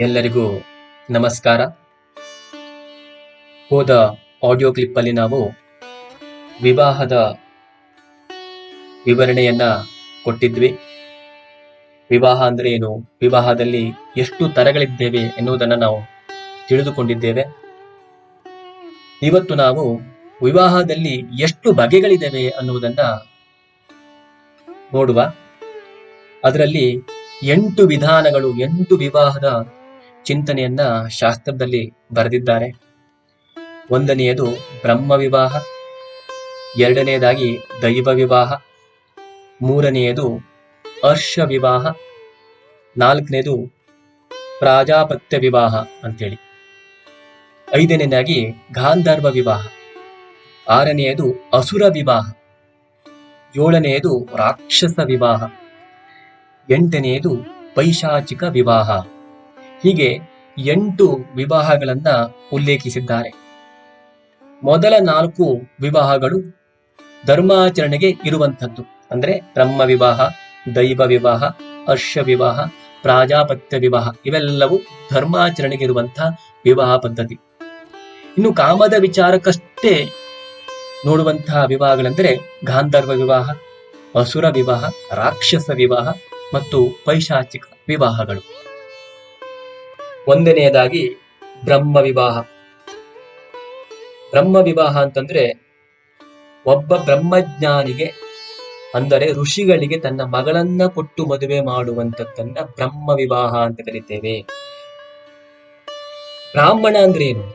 ಎಲ್ಲರಿಗೂ ನಮಸ್ಕಾರ. ಹೋದ ಆಡಿಯೋ ಕ್ಲಿಪ್ಪಲ್ಲಿ ನಾವು ವಿವಾಹದ ವಿವರಣೆಯನ್ನ ಕೊಟ್ಟಿದ್ವಿ. ವಿವಾಹ ಅಂದ್ರೆ ಏನು? ವಿವಾಹದಲ್ಲಿ ಎಷ್ಟು ತರಗಳಿದ್ದೇವೆ ಎನ್ನುವುದನ್ನು ನಾವು ತಿಳಿದುಕೊಂಡಿದ್ದೇವೆ. ಇವತ್ತು ನಾವು ವಿವಾಹದಲ್ಲಿ ಎಷ್ಟು ಬಗೆಗಳಿದ್ದಾವೆ ಅನ್ನುವುದನ್ನ ನೋಡುವ. ಅದರಲ್ಲಿ ಎಂಟು ವಿಧಾನಗಳು, ಎಂಟು ವಿವಾಹದ ಚಿಂತನೆಯನ್ನ ಶಾಸ್ತ್ರದಲ್ಲಿ ಬರೆದಿದ್ದಾರೆ. ಒಂದನೆಯದು ಬ್ರಹ್ಮ ವಿವಾಹ ಎರಡನೆಯದಾಗಿ ದೈವ ವಿವಾಹ ಮೂರನೆಯದು ಅರ್ಷ ವಿವಾಹ ನಾಲ್ಕನೇದು ಪ್ರಾಜಾಪತ್ಯ ವಿವಾಹ ಅಂತೇಳಿ. ಐದನೇದಾಗಿ ಗಾಂಧರ್ವ ವಿವಾಹ ಆರನೆಯದು ಅಸುರ ವಿವಾಹ ಏಳನೆಯದು ರಾಕ್ಷಸ ವಿವಾಹ ಎಂಟನೆಯದು ಪೈಶಾಚಿಕ ವಿವಾಹ. ಹೀಗೆ ಎಂಟು ವಿವಾಹಗಳನ್ನ ಉಲ್ಲೇಖಿಸಿದ್ದಾರೆ. ಮೊದಲ ನಾಲ್ಕು ವಿವಾಹಗಳು ಧರ್ಮಾಚರಣೆಗೆ ಇರುವಂಥದ್ದು. ಅಂದ್ರೆ ಬ್ರಹ್ಮ ವಿವಾಹ, ದೈವ ವಿವಾಹ, ಹರ್ಷ ವಿವಾಹ, ಪ್ರಾಜಾಪತ್ಯ ವಿವಾಹ ಇವೆಲ್ಲವೂ ಧರ್ಮಾಚರಣೆಗೆ ಇರುವಂತಹ ವಿವಾಹ ಪದ್ಧತಿ. ಇನ್ನು ಕಾಮದ ವಿಚಾರಕ್ಕಷ್ಟೇ ನೋಡುವಂತಹ ವಿವಾಹಗಳೆಂದರೆ ಗಾಂಧರ್ವ ವಿವಾಹ, ಅಸುರ ವಿವಾಹ, ರಾಕ್ಷಸ ವಿವಾಹ ಮತ್ತು ಪೈಶಾಚಿಕ ವಿವಾಹಗಳು. ಒಂದನೆಯದಾಗಿ ಬ್ರಹ್ಮ ವಿವಾಹ. ಬ್ರಹ್ಮ ವಿವಾಹ ಅಂತಂದ್ರೆ ಒಬ್ಬ ಬ್ರಹ್ಮಜ್ಞಾನಿಗೆ, ಅಂದರೆ ಋಷಿಗಳಿಗೆ ತನ್ನ ಮಗಳನ್ನ ಕೊಟ್ಟು ಮದುವೆ ಮಾಡುವಂತದ್ದನ್ನ ಬ್ರಹ್ಮ ವಿವಾಹ ಅಂತ ಕರಿತೇವೆ. ಬ್ರಾಹ್ಮಣ ಅಂದ್ರೆ ಏನು?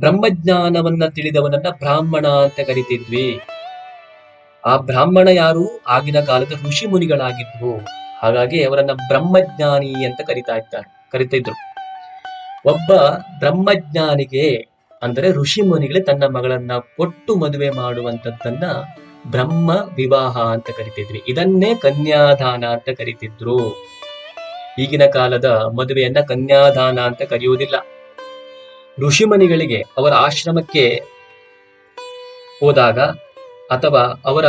ಬ್ರಹ್ಮಜ್ಞಾನವನ್ನ ತಿಳಿದವನನ್ನ ಬ್ರಾಹ್ಮಣ ಅಂತ ಕರಿತಿದ್ವಿ. ಆ ಬ್ರಾಹ್ಮಣ ಯಾರು? ಆಗಿನ ಕಾಲದ ಋಷಿ ಮುನಿಗಳಾಗಿದ್ವು ಹಾಗಾಗಿ ಅವರನ್ನ ಬ್ರಹ್ಮಜ್ಞಾನಿ ಅಂತ ಕರಿತಾ ಇದ್ದಾರೆ. ಕರಿತಾ ಇದ್ರು. ಒಬ್ಬ ಬ್ರಹ್ಮಜ್ಞಾನಿಗೆ, ಅಂದರೆ ಋಷಿ ಮುನಿಗಳೇ ತನ್ನ ಮಗಳನ್ನ ಕೊಟ್ಟು ಮದುವೆ ಮಾಡುವಂತದ್ದನ್ನ ಬ್ರಹ್ಮ ವಿವಾಹ ಅಂತ ಕರಿತಿದ್ವಿ ಇದನ್ನೇ ಕನ್ಯಾದಾನ ಅಂತ ಕರಿತಿದ್ರು. ಈಗಿನ ಕಾಲದ ಮದುವೆಯನ್ನ ಕನ್ಯಾದಾನ ಅಂತ ಕರೆಯುವುದಿಲ್ಲ. ಋಷಿಮುನಿಗಳಿಗೆ ಅವರ ಆಶ್ರಮಕ್ಕೆ ಹೋದಾಗ ಅಥವಾ ಅವರ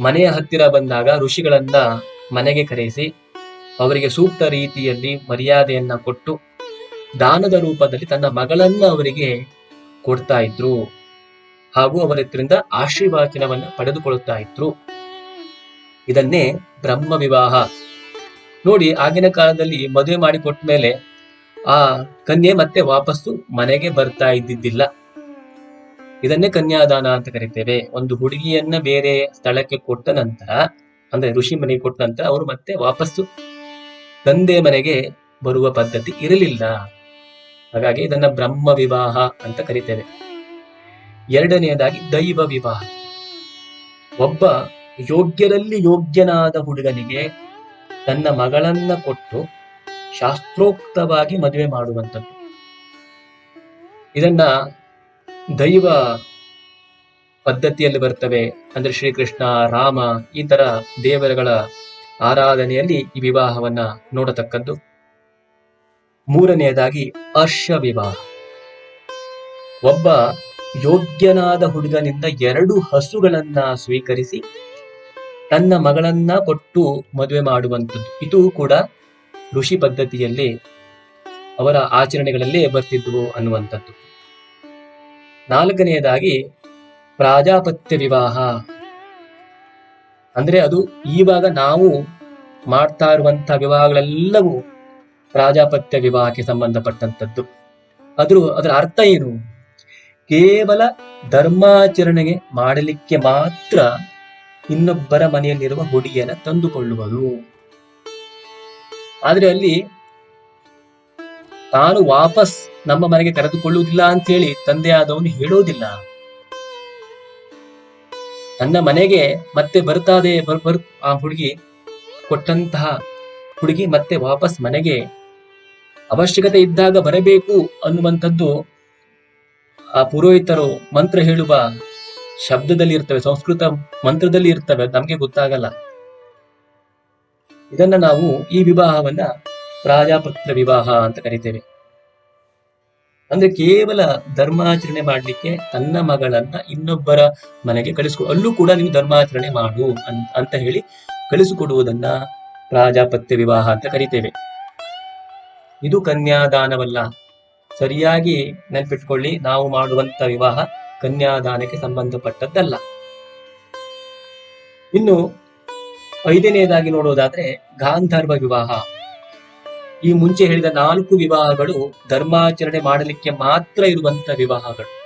ಮನೆಯ ಹತ್ತಿರ ಬಂದಾಗ ಋಷಿಗಳನ್ನ ಮನೆಗೆ ಕರೆಸಿ ಅವರಿಗೆ ಸೂಕ್ತ ರೀತಿಯಲ್ಲಿ ಮರ್ಯಾದೆಯನ್ನ ಕೊಟ್ಟು ದಾನದ ರೂಪದಲ್ಲಿ ತನ್ನ ಮಗಳನ್ನ ಅವರಿಗೆ ಕೊಡ್ತಾ ಇದ್ರು. ಹಾಗೂ ಅವರ ಆಶೀರ್ವಾಚನವನ್ನ ಪಡೆದುಕೊಳ್ಳುತ್ತಾ ಇದ್ರು. ಇದನ್ನೇ ಬ್ರಹ್ಮ ವಿವಾಹ. ನೋಡಿ, ಆಗಿನ ಕಾಲದಲ್ಲಿ ಮದುವೆ ಮಾಡಿ ಕೊಟ್ಟ ಮೇಲೆ ಆ ಕನ್ಯೆ ಮತ್ತೆ ವಾಪಸ್ಸು ಮನೆಗೆ ಬರ್ತಾ ಇದ್ದಿದ್ದಿಲ್ಲ. ಇದನ್ನೇ ಕನ್ಯಾದಾನ ಅಂತ ಕರಿತೇವೆ. ಒಂದು ಹುಡುಗಿಯನ್ನ ಬೇರೆ ಸ್ಥಳಕ್ಕೆ ಕೊಟ್ಟ ನಂತರ, ಅಂದ್ರೆ ಋಷಿ ಮನೆಗೆ ಕೊಟ್ಟ ನಂತರ, ಅವರು ಮತ್ತೆ ವಾಪಸ್ಸು ತಂದೆ ಮನೆಗೆ ಬರುವ ಪದ್ಧತಿ ಇರಲಿಲ್ಲ. ಹಾಗಾಗಿ ಇದನ್ನ ಬ್ರಹ್ಮ ವಿವಾಹ ಅಂತ ಕರಿತೇವೆ. ಎರಡನೆಯದಾಗಿ ದೈವ ವಿವಾಹ. ಒಬ್ಬ ಯೋಗ್ಯರಲ್ಲಿ ಯೋಗ್ಯನಾದ ಹುಡುಗನಿಗೆ ತನ್ನ ಮಗಳನ್ನ ಕೊಟ್ಟು ಶಾಸ್ತ್ರೋಕ್ತವಾಗಿ ಮದುವೆ ಮಾಡುವಂಥದ್ದು. ಇದನ್ನ ದೈವ ಪದ್ಧತಿಯಲ್ಲಿ ಬರ್ತವೆ. ಅಂದ್ರೆ ಶ್ರೀಕೃಷ್ಣ, ರಾಮ ಈ ತರ ದೇವರುಗಳ ಆರಾಧನೆಯಲ್ಲಿ ಈ ವಿವಾಹವನ್ನ ನೋಡತಕ್ಕದ್ದು. ಮೂರನೆಯದಾಗಿ ಅರ್ಷ ವಿವಾಹ ಒಬ್ಬ ಯೋಗ್ಯನಾದ ಹುಡುಗನಿಂದ ಎರಡು ಹಸುಗಳನ್ನ ಸ್ವೀಕರಿಸಿ ತನ್ನ ಮಗಳನ್ನ ಕೊಟ್ಟು ಮದುವೆ ಮಾಡುವಂಥದ್ದು. ಇದು ಕೂಡ ಋಷಿ ಪದ್ಧತಿಯಲ್ಲಿ ಅವರ ಆಚರಣೆಗಳಲ್ಲೇ ಬರ್ತಿದ್ವು ಅನ್ನುವಂಥದ್ದು. ನಾಲ್ಕನೆಯದಾಗಿ ಪ್ರಾಜಾಪತ್ಯ ವಿವಾಹ ಅಂದ್ರೆ ಅದು ಈವಾಗ ನಾವು ಮಾಡ್ತಾ ಇರುವಂತಹ ವಿವಾಹಗಳೆಲ್ಲವೂ ಪ್ರಾಜಾಪತ್ಯ ವಿವಾಹಕ್ಕೆ ಸಂಬಂಧಪಟ್ಟಂತದ್ದು ಅದ್ರ ಅದರ ಅರ್ಥ ಏನು? ಕೇವಲ ಧರ್ಮಾಚರಣೆಗೆ ಮಾಡಲಿಕ್ಕೆ ಮಾತ್ರ ಇನ್ನೊಬ್ಬರ ಮನೆಯಲ್ಲಿರುವ ಹುಡುಗಿಯನ್ನ ತಂದುಕೊಳ್ಳುವುದು. ಆದ್ರೆ ಅಲ್ಲಿ ತಾನು ವಾಪಸ್ ನಮ್ಮ ಮನೆಗೆ ಕರೆದುಕೊಳ್ಳುವುದಿಲ್ಲ ಅಂತ ಹೇಳಿ ತಂದೆ ಆದವನು ಹೇಳೋದಿಲ್ಲ. ತನ್ನ ಮನೆಗೆ ಮತ್ತೆ ಬರ್ತಾದೆ ಬರ್ ಬರ್, ಆ ಹುಡುಗಿ. ಕೊಟ್ಟಂತಹ ಹುಡುಗಿ ಮತ್ತೆ ವಾಪಸ್ ಮನೆಗೆ ಅವಶ್ಯಕತೆ ಇದ್ದಾಗ ಬರಬೇಕು ಅನ್ನುವಂಥದ್ದು ಆ ಪುರೋಹಿತರು ಮಂತ್ರ ಹೇಳುವ ಶಬ್ದದಲ್ಲಿ ಇರ್ತವೆ, ಸಂಸ್ಕೃತ ಮಂತ್ರದಲ್ಲಿ ಇರ್ತವೆ ನಮ್ಗೆ ಗೊತ್ತಾಗಲ್ಲ. ಇದನ್ನ ನಾವು ಈ ವಿವಾಹವನ್ನ ಪ್ರಾಜಾಪತ್ರ ವಿವಾಹ ಅಂತ ಕರಿತೇವೆ. ಅಂದ್ರೆ ಕೇವಲ ಧರ್ಮಾಚರಣೆ ಮಾಡ್ಲಿಕ್ಕೆ ತನ್ನ ಮಗಳನ್ನ ಇನ್ನೊಬ್ಬರ ಮನೆಗೆ ಕಳಿಸ್ಕೊ ಅಲ್ಲೂ ಕೂಡ ನೀವು ಧರ್ಮಾಚರಣೆ ಮಾಡು ಅಂತ ಹೇಳಿ ಕಳಿಸಿಕೊಡುವುದನ್ನ ಪ್ರಾಜಾಪತ್ಯ ವಿವಾಹ ಅಂತ ಕರಿತೇವೆ. ಇದು ಕನ್ಯಾದಾನವಲ್ಲ. ಸರಿಯಾಗಿ ನೆನ್ಪಿಟ್ಕೊಳ್ಳಿ, ನಾವು ಮಾಡುವಂತ ವಿವಾಹ ಕನ್ಯಾದಾನಕ್ಕೆ ಸಂಬಂಧಪಟ್ಟದ್ದಲ್ಲ. ಇನ್ನು ಐದನೆಯದಾಗಿ ನೋಡೋದಾದ್ರೆ ಗಾಂಧರ್ವ ವಿವಾಹ. ಈ ಮುಂಚೆ ಹೇಳಿದ ನಾಲ್ಕು ವಿವಾಹಗಳು ಧರ್ಮಾಚರಣೆ ಮಾಡಲಿಕ್ಕೆ ಮಾತ್ರ ಇರುವಂತ ವಿವಾಹಗಳು.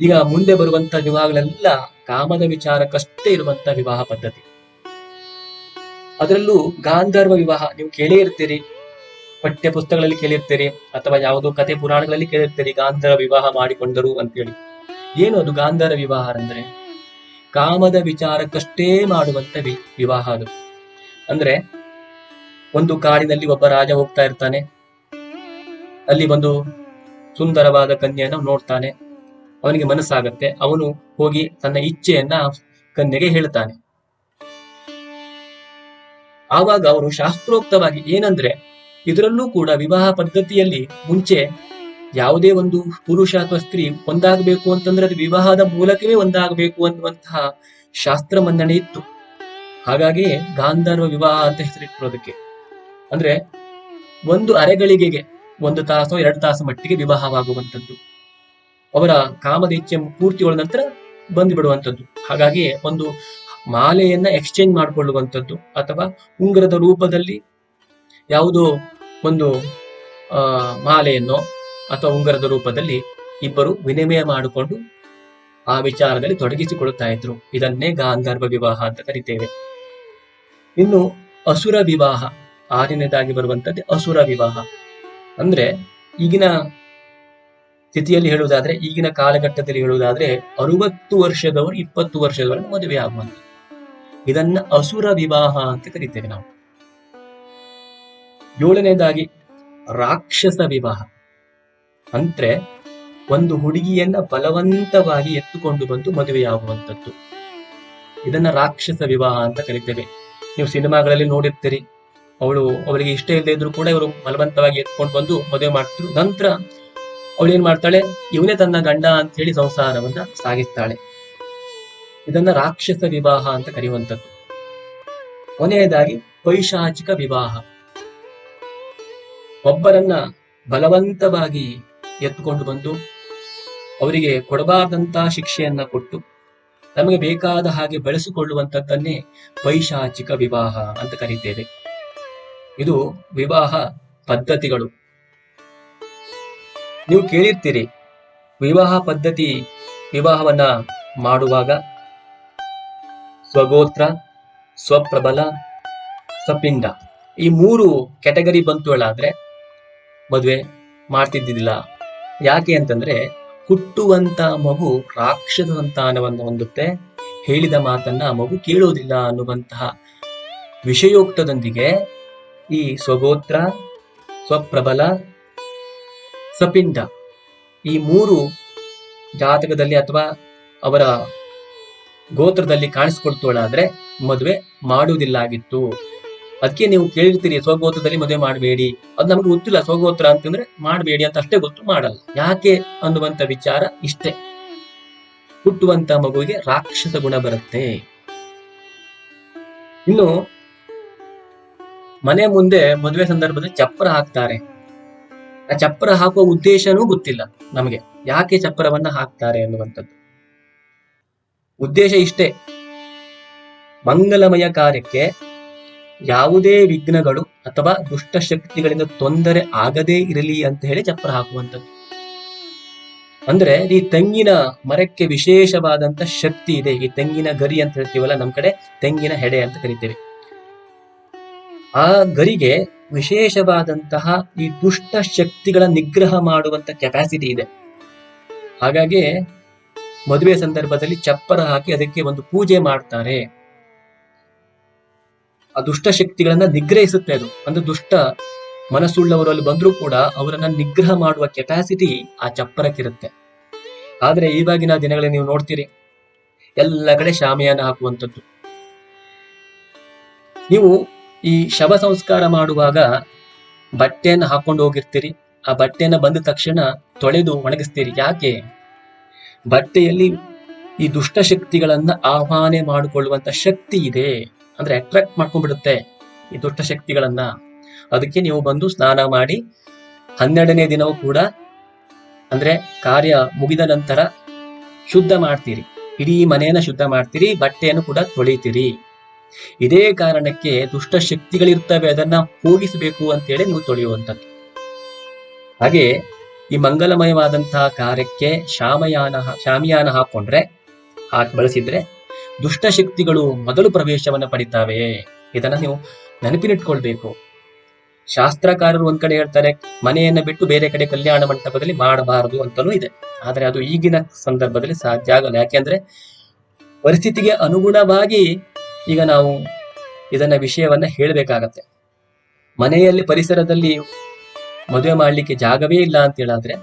ಈಗ ಮುಂದೆ ಬರುವಂತ ವಿವಾಹಗಳೆಲ್ಲ ಕಾಮದ ವಿಚಾರಕ್ಕಷ್ಟೇ ಇರುವಂತ ವಿವಾಹ ಪದ್ಧತಿ. ಅದರಲ್ಲೂ ಗಾಂಧರ್ವ ವಿವಾಹ ನೀವು ಕೇಳೇ ಇರ್ತೀರಿ. ಪಠ್ಯ ಪುಸ್ತಕಗಳಲ್ಲಿ ಕೇಳಿರ್ತೀರಿ ಅಥವಾ ಯಾವುದೋ ಕತೆ ಪುರಾಣಗಳಲ್ಲಿ ಕೇಳಿರ್ತೀರಿ ಗಾಂಧರ್ವ ವಿವಾಹ ಮಾಡಿಕೊಂಡರು ಅಂತೇಳಿ. ಏನು ಅದು ಗಾಂಧರ್ವ ವಿವಾಹ ಅಂದ್ರೆ? ಕಾಮದ ವಿಚಾರಕ್ಕಷ್ಟೇ ಮಾಡುವಂತ ವಿವಾಹ ಅದು. ಅಂದ್ರೆ ಒಂದು ಕಾಡಿನಲ್ಲಿ ಒಬ್ಬ ರಾಜ ಹೋಗ್ತಾ ಇರ್ತಾನೆ. ಅಲ್ಲಿ ಒಂದು ಸುಂದರವಾದ ಕನ್ಯೆಯನ್ನು ನೋಡ್ತಾನೆ. ಅವನಿಗೆ ಮನಸ್ಸಾಗತ್ತೆ. ಅವನು ಹೋಗಿ ತನ್ನ ಇಚ್ಛೆಯನ್ನ ಕನ್ಯೆಗೆ ಹೇಳ್ತಾನೆ. ಆವಾಗ ಅವರು ಶಾಸ್ತ್ರೋಕ್ತವಾಗಿ ಏನಂದ್ರೆ, ಇದರಲ್ಲೂ ಕೂಡ ವಿವಾಹ ಪದ್ಧತಿಯಲ್ಲಿ ಮುಂಚೆ ಯಾವುದೇ ಒಂದು ಪುರುಷ ಅಥವಾ ಸ್ತ್ರೀ ಒಂದಾಗಬೇಕು ಅಂತಂದ್ರೆ ಅದು ವಿವಾಹದ ಮೂಲಕವೇ ಒಂದಾಗಬೇಕು ಅನ್ನುವಂತಹ ಶಾಸ್ತ್ರ ಮನ್ನಣೆ ಇತ್ತು. ಹಾಗಾಗಿ ಗಾಂಧರ್ವ ವಿವಾಹ ಅಂತ ಹೆಸರಿಟ್ಟಿರೋದಕ್ಕೆ ಅಂದ್ರೆ ಒಂದು ಅರೆಗಳಿಗೆ ಒಂದು ತಾಸು ಎರಡು ತಾಸು ಮಟ್ಟಿಗೆ ವಿವಾಹವಾಗುವಂಥದ್ದು. ಅವರ ಕಾಮದ ಪೂರ್ತಿ ಪೂರ್ತಿಗೊಳ್ಳ ನಂತರ ಬಂದು ಬಿಡುವಂಥದ್ದು ಹಾಗಾಗಿ ಒಂದು ಮಾಲೆಯನ್ನ ಎಕ್ಸ್ಚೇಂಜ್ ಮಾಡಿಕೊಳ್ಳುವಂಥದ್ದು ಅಥವಾ ಉಂಗುರದ ರೂಪದಲ್ಲಿ ಯಾವುದೋ ಒಂದು, ಆ, ಮಾಲೆಯನ್ನೋ ಅಥವಾ ಉಂಗುರದ ರೂಪದಲ್ಲಿ ಇಬ್ಬರು ವಿನಿಮಯ ಮಾಡಿಕೊಂಡು ಆ ವಿಚಾರದಲ್ಲಿ ತೊಡಗಿಸಿಕೊಳ್ಳುತ್ತಾ ಇದ್ರು. ಇದನ್ನೇ ಗಾಂಧರ್ವ ವಿವಾಹ ಅಂತ ಕರಿತೇವೆ. ಇನ್ನು ಅಸುರ ವಿವಾಹ. ಆರನೇದಾಗಿ ಬರುವಂತದ್ದು ಅಸುರ ವಿವಾಹ. ಅಂದ್ರೆ ಈಗಿನ ಸ್ಥಿತಿಯಲ್ಲಿ ಹೇಳುವುದಾದ್ರೆ, ಈಗಿನ ಕಾಲಘಟ್ಟದಲ್ಲಿ ಹೇಳುವುದಾದ್ರೆ, ಅರುವತ್ತು ವರ್ಷದವರು ಇಪ್ಪತ್ತು ವರ್ಷದವರೆಗೆ ಮದುವೆ ಆಗುವಂತ ಇದನ್ನ ಅಸುರ ವಿವಾಹ ಅಂತ ಕರಿತೇವೆ ನಾವು. ಏಳನೇದಾಗಿ ರಾಕ್ಷಸ ವಿವಾಹ. ಅಂದ್ರೆ ಒಂದು ಹುಡುಗಿಯನ್ನ ಬಲವಂತವಾಗಿ ಎತ್ತುಕೊಂಡು ಬಂದು ಮದುವೆಯಾಗುವಂಥದ್ದು. ಇದನ್ನ ರಾಕ್ಷಸ ವಿವಾಹ ಅಂತ ಕರಿತೇವೆ. ನೀವು ಸಿನಿಮಾಗಳಲ್ಲಿ ನೋಡಿರ್ತೀರಿ. ಅವಳು ಅವಳಿಗೆ ಇಷ್ಟ ಇಲ್ಲದೆ ಇದ್ರು ಕೂಡ ಇವರು ಬಲವಂತವಾಗಿ ಎತ್ಕೊಂಡು ಬಂದು ಮದುವೆ ಮಾಡ್ತಿದ್ರು. ನಂತರ ಅವಳು ಏನ್ ಮಾಡ್ತಾಳೆ? ಇವನೇ ತನ್ನ ಗಂಡ ಅಂತ ಹೇಳಿ ಸಂಸಾರವನ್ನ ಸಾಗಿಸ್ತಾಳೆ. ಇದನ್ನ ರಾಕ್ಷಸ ವಿವಾಹ ಅಂತ ಕರೆಯುವಂಥದ್ದು. ಕೊನೆಯದಾಗಿ ಪೈಶಾಚಿಕ ವಿವಾಹ. ಒಬ್ಬರನ್ನ ಬಲವಂತವಾಗಿ ಎತ್ತುಕೊಂಡು ಬಂದು ಅವರಿಗೆ ಕೊಡಬಾರ್ದಂತ ಶಿಕ್ಷೆಯನ್ನ ಕೊಟ್ಟು ನಮಗೆ ಬೇಕಾದ ಹಾಗೆ ಬಳಸಿಕೊಳ್ಳುವಂಥದ್ದನ್ನೇ ಪೈಶಾಚಿಕ ವಿವಾಹ ಅಂತ ಕರೀತೇವೆ. ಇದು ವಿವಾಹ ಪದ್ಧತಿಗಳು. ನೀವು ಕೇಳಿರ್ತೀರಿ, ವಿವಾಹ ಪದ್ಧತಿ ವಿವಾಹವನ್ನ ಮಾಡುವಾಗ ಸ್ವಗೋತ್ರ, ಸ್ವಪ್ರಬಲ, ಸ್ವಪಿಂಡ. ಈ ಮೂರು ಕೆಟಗರಿ ಬಂತು ಹೇಳಾದ್ರೆ ಮದುವೆ ಮಾಡ್ತಿದ್ದಿಲ್ಲ ಯಾಕೆ ಅಂತಂದ್ರೆ ಹುಟ್ಟುವಂತ ಮಗು ರಾಕ್ಷಸ ಸಂತಾನವನ್ನು ಹೊಂದುತ್ತೆ, ಹೇಳಿದ ಮಾತನ್ನ ಮಗು ಕೇಳೋದಿಲ್ಲ ಅನ್ನುವಂತಹ ವಿಷಯೋಕ್ತದೊಂದಿಗೆ ಈ ಸ್ವಗೋತ್ರ, ಸ್ವಪ್ರಬಲ ಸಪಿಂಡ ಈ ಮೂರು ಜಾತಕದಲ್ಲಿ ಅಥವಾ ಅವರ ಗೋತ್ರದಲ್ಲಿ ಕಾಣಿಸ್ಕೊಳ್ತೋಳಾದ್ರೆ ಮದುವೆ ಮಾಡುವುದಿಲ್ಲ ಆಗಿತ್ತು ಅದಕ್ಕೆ ನೀವು ಕೇಳಿರ್ತೀರಿ, ಸ್ವಗೋತ್ರದಲ್ಲಿ ಮದುವೆ ಮಾಡಬೇಡಿ. ಅದು ನಮ್ಗೆ ಗೊತ್ತಿಲ್ಲ, ಸ್ವಗೋತ್ರ ಅಂತಂದ್ರೆ ಮಾಡಬೇಡಿ ಅಂತ ಅಷ್ಟೇ ಗೊತ್ತು ಮಾಡಲ್ಲ. ಯಾಕೆ ಅನ್ನುವಂತ ವಿಚಾರ ಇಷ್ಟೇ. ಹುಟ್ಟುವಂತ ಮಗುವಿಗೆ ರಾಕ್ಷಸ ಗುಣ ಬರುತ್ತೆ. ಇನ್ನು ಮನೆ ಮುಂದೆ ಮದುವೆ ಸಂದರ್ಭದಲ್ಲಿ ಚಪ್ಪರ ಹಾಕ್ತಾರೆ. ಆ ಚಪ್ಪರ ಹಾಕುವ ಉದ್ದೇಶನೂ ಗೊತ್ತಿಲ್ಲ ನಮಗೆ. ಯಾಕೆ ಚಪ್ಪರವನ್ನ ಹಾಕ್ತಾರೆ ಅನ್ನುವಂಥದ್ದು. ಉದ್ದೇಶ ಇಷ್ಟೇ. ಮಂಗಲಮಯ ಕಾರ್ಯಕ್ಕೆ ಯಾವುದೇ ವಿಘ್ನಗಳು ಅಥವಾ ದುಷ್ಟ ಶಕ್ತಿಗಳಿಂದ ತೊಂದರೆ ಆಗದೇ ಇರಲಿ ಅಂತ ಹೇಳಿ ಚಪ್ಪರ ಹಾಕುವಂಥದ್ದು. ಅಂದ್ರೆ ಈ ತೆಂಗಿನ ಮರಕ್ಕೆ ವಿಶೇಷವಾದಂತ ಶಕ್ತಿ ಇದೆ. ಈ ತೆಂಗಿನ ಗರಿ ಅಂತ ಹೇಳ್ತೀವಲ್ಲ, ನಮ್ ಕಡೆ ತೆಂಗಿನ ಹೆಡೆ ಅಂತ ಕರಿತೇವೆ. ಆ ಗರಿಗೆ ವಿಶೇಷವಾದಂತಹ ಈ ದುಷ್ಟ ಶಕ್ತಿಗಳ ನಿಗ್ರಹ ಮಾಡುವಂತ ಕೆಪಾಸಿಟಿ ಇದೆ. ಹಾಗಾಗಿ ಮದುವೆ ಸಂದರ್ಭದಲ್ಲಿ ಚಪ್ಪರ ಹಾಕಿ ಅದಕ್ಕೆ ಒಂದು ಪೂಜೆ ಮಾಡ್ತಾರೆ. ಆ ದುಷ್ಟ ಶಕ್ತಿಗಳನ್ನ ನಿಗ್ರಹಿಸುತ್ತೆ ಅದು. ಅಂದ್ರೆ ದುಷ್ಟ ಮನಸ್ಸುಳ್ಳವರಲ್ಲಿ ಬಂದ್ರೂ ಕೂಡ ಅವರನ್ನ ನಿಗ್ರಹ ಮಾಡುವ ಕೆಪಾಸಿಟಿ ಆ ಚಪ್ಪರಕ್ಕಿರುತ್ತೆ. ಆದ್ರೆ ಇವಾಗಿನ ದಿನಗಳಲ್ಲಿ ನೀವು ನೋಡ್ತೀರಿ, ಎಲ್ಲ ಕಡೆ ಶಾಮಿಯಾನ ಹಾಕುವಂಥದ್ದು. ನೀವು ಈ ಶವ ಸಂಸ್ಕಾರ ಮಾಡುವಾಗ ಬಟ್ಟೆಯನ್ನು ಹಾಕೊಂಡು ಹೋಗಿರ್ತೀರಿ. ಆ ಬಟ್ಟೆಯನ್ನ ಬಂದ ತಕ್ಷಣ ತೊಳೆದು ಒಣಗಿಸ್ತೀರಿ. ಯಾಕೆ? ಬಟ್ಟೆಯಲ್ಲಿ ಈ ದುಷ್ಟ ಶಕ್ತಿಗಳನ್ನ ಆಹ್ವಾನೆ ಮಾಡಿಕೊಳ್ಳುವಂತ ಶಕ್ತಿ ಇದೆ. ಅಂದ್ರೆ ಅಟ್ರಾಕ್ಟ್ ಮಾಡ್ಕೊಂಡ್ಬಿಡುತ್ತೆ ಈ ದುಷ್ಟ ಶಕ್ತಿಗಳನ್ನ. ಅದಕ್ಕೆ ನೀವು ಬಂದು ಸ್ನಾನ ಮಾಡಿ ಹನ್ನೆರಡನೇ ದಿನವೂ ಕೂಡ ಅಂದ್ರೆ ಕಾರ್ಯ ಮುಗಿದ ನಂತರ ಶುದ್ಧ ಮಾಡ್ತೀರಿ. ಇಡೀ ಮನೆಯನ್ನ ಶುದ್ಧ ಮಾಡ್ತೀರಿ. ಬಟ್ಟೆಯನ್ನು ಕೂಡ ತೊಳಿತೀರಿ. ಇದೇ ಕಾರಣಕ್ಕೆ ದುಷ್ಟ ಶಕ್ತಿಗಳಿರ್ತವೆ ಅದನ್ನ ಹೋಗಿಸಬೇಕು ಅಂತೇಳಿ ನೀವು ತೊಳೆಯುವಂಥದ್ದು. ಹಾಗೆ ಈ ಮಂಗಲಮಯವಾದಂತಹ ಕಾರ್ಯಕ್ಕೆ ಶಾಮಯಾನ ಶಾಮಿಯಾನ ಹಾಕೊಂಡ್ರೆ, ಹಾಕಿ, ಬಳಸಿದ್ರೆ ದುಷ್ಟ ಶಕ್ತಿಗಳು ಮೊದಲು ಪ್ರವೇಶವನ್ನ ಪಡಿತಾವೆ. ಇದನ್ನ ನೀವು ನೆನಪಿನಿಟ್ಕೊಳ್ಬೇಕು. ಶಾಸ್ತ್ರಕಾರರು ಒಂದ್ ಕಡೆ ಹೇಳ್ತಾರೆ, ಮನೆಯನ್ನ ಬಿಟ್ಟು ಬೇರೆ ಕಡೆ ಕಲ್ಯಾಣ ಮಂಟಪದಲ್ಲಿ ಮಾಡಬಾರದು ಅಂತಲೂ ಇದೆ. ಆದ್ರೆ ಅದು ಈಗಿನ ಸಂದರ್ಭದಲ್ಲಿ ಸಾಧ್ಯ ಆಗಲ್ಲ. ಯಾಕೆಂದ್ರೆ ಪರಿಸ್ಥಿತಿಗೆ ಅನುಗುಣವಾಗಿ ಈಗ ನಾವು ಇದನ್ನ ವಿಷಯವನ್ನ ಹೇಳಬೇಕಾಗತ್ತೆ. ಮನೆಯಲ್ಲಿ ಪರಿಸರದಲ್ಲಿ ಮದುವೆ ಮಾಡಲಿಕ್ಕೆ ಜಾಗವೇ ಇಲ್ಲ ಅಂತ ಹೇಳಾದ್ರೆ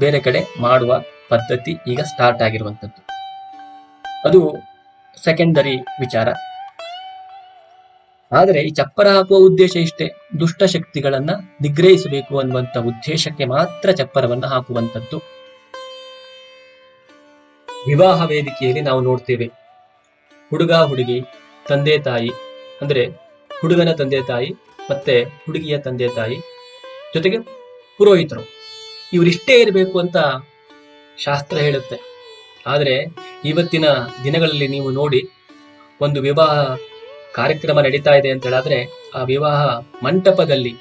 ಬೇರೆ ಕಡೆ ಮಾಡುವ ಪದ್ಧತಿ ಈಗ ಸ್ಟಾರ್ಟ್ ಆಗಿರುವಂತದ್ದು ಅದು ಸೆಕೆಂಡರಿ ವಿಚಾರ. ಆದರೆ ಈ ಚಪ್ಪರ ಹಾಕುವ ಉದ್ದೇಶ ಇಷ್ಟೇ, ದುಷ್ಟ ಶಕ್ತಿಗಳನ್ನ ನಿಗ್ರಹಿಸಬೇಕು ಅನ್ನುವಂಥ ಉದ್ದೇಶಕ್ಕೆ ಮಾತ್ರ ಚಪ್ಪರವನ್ನ ಹಾಕುವಂತದ್ದು ವಿವಾಹ ವೇದಿಕೆಯಲ್ಲಿ ನಾವು ನೋಡ್ತೇವೆ. ಹುಡುಗ, ಹುಡುಗಿ ತಂದೆ ತಾಯಿ, ಅಂದ್ರೆ ಹುಡುಗನ ತಂದೆ ತಾಯಿ ಮತ್ತೆ ಹುಡುಗಿಯ ತಂದೆ ತಾಯಿ ಜೊತೆಗೆ ಪುರೋಹಿತರು. ಇವರಿಷ್ಟೇ ಇರಬೇಕು ಅಂತ ಶಾಸ್ತ್ರ ಹೇಳುತ್ತೆ. ಆದರೆ ಇವತ್ತಿನ ದಿನಗಳಲ್ಲಿ ನೀವು ನೋಡಿ ಒಂದು ವಿವಾಹ ಕಾರ್ಯಕ್ರಮ ನಡೀತಾ ಇದೆ ಅಂತ ಹೇಳಾದ್ರೆ ಆ ವಿವಾಹ ಮಂಟಪದಲ್ಲಿ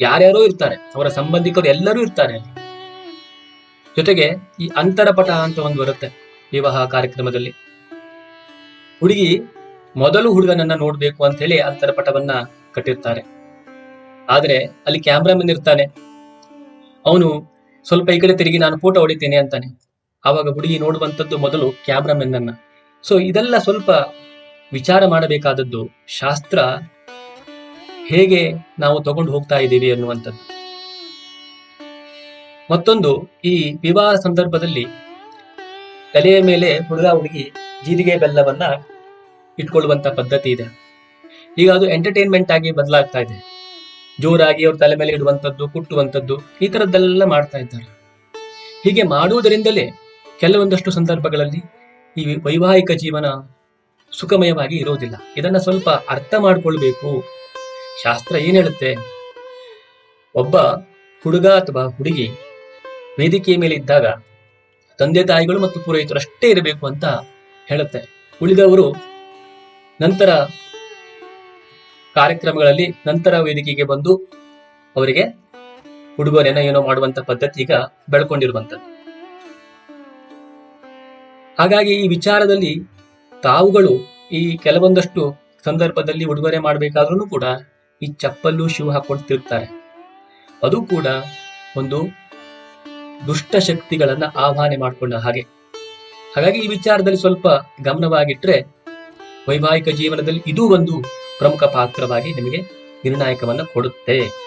ಯಾರ್ಯಾರೋ ಇರ್ತಾರೆ. ಅವರ ಸಂಬಂಧಿಕರು ಎಲ್ಲರೂ ಇರ್ತಾರೆ ಜೊತೆಗೆ ಈ ಅಂತರಪಟ ಅಂತ ಒಂದು ಬರುತ್ತೆ ವಿವಾಹ ಕಾರ್ಯಕ್ರಮದಲ್ಲಿ. ಹುಡುಗಿ ಮೊದಲು ಹುಡುಗನನ್ನ ನೋಡ್ಬೇಕು ಅಂತ ಹೇಳಿ ಅಂತರಪಟವನ್ನ ಕಟ್ಟಿರ್ತಾರೆ. ಆದ್ರೆ ಅಲ್ಲಿ ಕ್ಯಾಮ್ರಾಮನ್ ಇರ್ತಾನೆ. ಅವನು ಸ್ವಲ್ಪ ಈ ಕಡೆ ತಿರುಗಿ ನಾನು ಫೋಟೋ ಹೊಡಿತೇನೆ ಅಂತಾನೆ. ಆವಾಗ ಹುಡುಗಿ ನೋಡುವಂಥದ್ದು ಮೊದಲು ಕ್ಯಾಮ್ರಾಮನ್ ಅನ್ನ ಸೊ ಇದೆಲ್ಲ ಸ್ವಲ್ಪ ವಿಚಾರ ಮಾಡಬೇಕಾದದ್ದು ಶಾಸ್ತ್ರ ಹೇಗೆ ನಾವು ತಗೊಂಡು ಹೋಗ್ತಾ ಇದ್ದೀವಿ ಅನ್ನುವಂಥದ್ದು. ಮತ್ತೊಂದು ಈ ವಿವಾಹ ಸಂದರ್ಭದಲ್ಲಿ ತಲೆಯ ಮೇಲೆ ಹುಡುಗ ಹುಡುಗಿ ಜೀರಿಗೆ ಬೆಲ್ಲವನ್ನ ಇಟ್ಕೊಳ್ಳುವಂತ ಪದ್ಧತಿ ಇದೆ. ಈಗ ಅದು ಎಂಟರ್ಟೈನ್ಮೆಂಟ್ ಆಗಿ ಬದಲಾಗ್ತಾ ಇದೆ. ಜೋರಾಗಿ ಅವ್ರ ತಲೆ ಮೇಲೆ ಇಡುವಂಥದ್ದು ಕುಟ್ಟುವಂಥದ್ದು ಈ ತರದ್ದೆಲ್ಲ ಮಾಡ್ತಾ ಇದ್ದಾರೆ. ಹೀಗೆ ಮಾಡುವುದರಿಂದಲೇ ಕೆಲವೊಂದಷ್ಟು ಸಂದರ್ಭಗಳಲ್ಲಿ ಈ ವೈವಾಹಿಕ ಜೀವನ ಸುಖಮಯವಾಗಿ ಇರೋದಿಲ್ಲ ಇದನ್ನ ಸ್ವಲ್ಪ ಅರ್ಥ ಮಾಡ್ಕೊಳ್ಬೇಕು. ಶಾಸ್ತ್ರ ಏನ್ ಹೇಳುತ್ತೆ? ಒಬ್ಬ ಹುಡುಗ ಅಥವಾ ಹುಡುಗಿ ವೇದಿಕೆಯ ಮೇಲೆ ಇದ್ದಾಗ ತಂದೆ ತಾಯಿಗಳು ಮತ್ತು ಪುರೋಹಿತರು ಅಷ್ಟೇ ಇರಬೇಕು ಅಂತ ಹೇಳುತ್ತೆ. ಉಳಿದವರು ನಂತರ ಕಾರ್ಯಕ್ರಮಗಳಲ್ಲಿ ನಂತರ ವೇದಿಕೆಗೆ ಬಂದು ಅವರಿಗೆ ಉಡುಗೊರೆನ ಏನೋ ಮಾಡುವಂತ ಪದ್ಧತಿ ಈಗ ಬೆಳ್ಕೊಂಡಿರುವಂಥದ್ದು. ಹಾಗಾಗಿ ಈ ವಿಚಾರದಲ್ಲಿ ತಾವುಗಳು ಈ ಕೆಲವೊಂದಷ್ಟು ಸಂದರ್ಭದಲ್ಲಿ ಉಡುಗೊರೆ ಮಾಡಬೇಕಾದ್ರೂ ಕೂಡ ಈ ಚಪ್ಪಲ್ಲು ಶೂ ಹಾಕೊಂಡು ತಿರುಗ್ತಾರೆ ಅದು ಕೂಡ ಒಂದು ದುಷ್ಟ ಶಕ್ತಿಗಳನ್ನ ಆಹ್ವಾನ ಮಾಡಿಕೊಂಡ ಹಾಗೆ. ಹಾಗಾಗಿ ಈ ವಿಚಾರದಲ್ಲಿ ಸ್ವಲ್ಪ ಗಮನವಾಗಿಟ್ರೆ ವೈವಾಹಿಕ ಜೀವನದಲ್ಲಿ ಇದು ಒಂದು ಪ್ರಮುಖ ಪಾತ್ರವಾಗಿ ನಿಮಗೆ ನಿರ್ಣಾಯಕವನ್ನ ಕೊಡುತ್ತೆ.